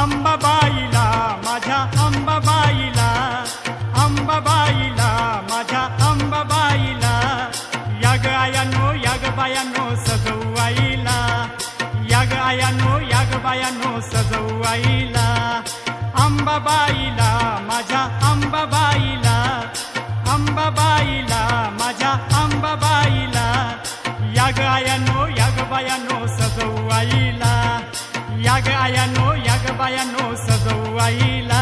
अंबाबाईला माझ्या अंबाबाईला. अंबाबाईला माझ्या अंबाबाईला. याग आयानो याग बायानो सजवू आईला याग आयानो याग बायानो सजवू आईला अंबाबाईला माझ्या अंबाबाईला. अंबाबाईला माझ्या अंबाबाईला. याग आयानो याग बायानो सजवू आईला याग आयानो याग बायानो सजवू आईला.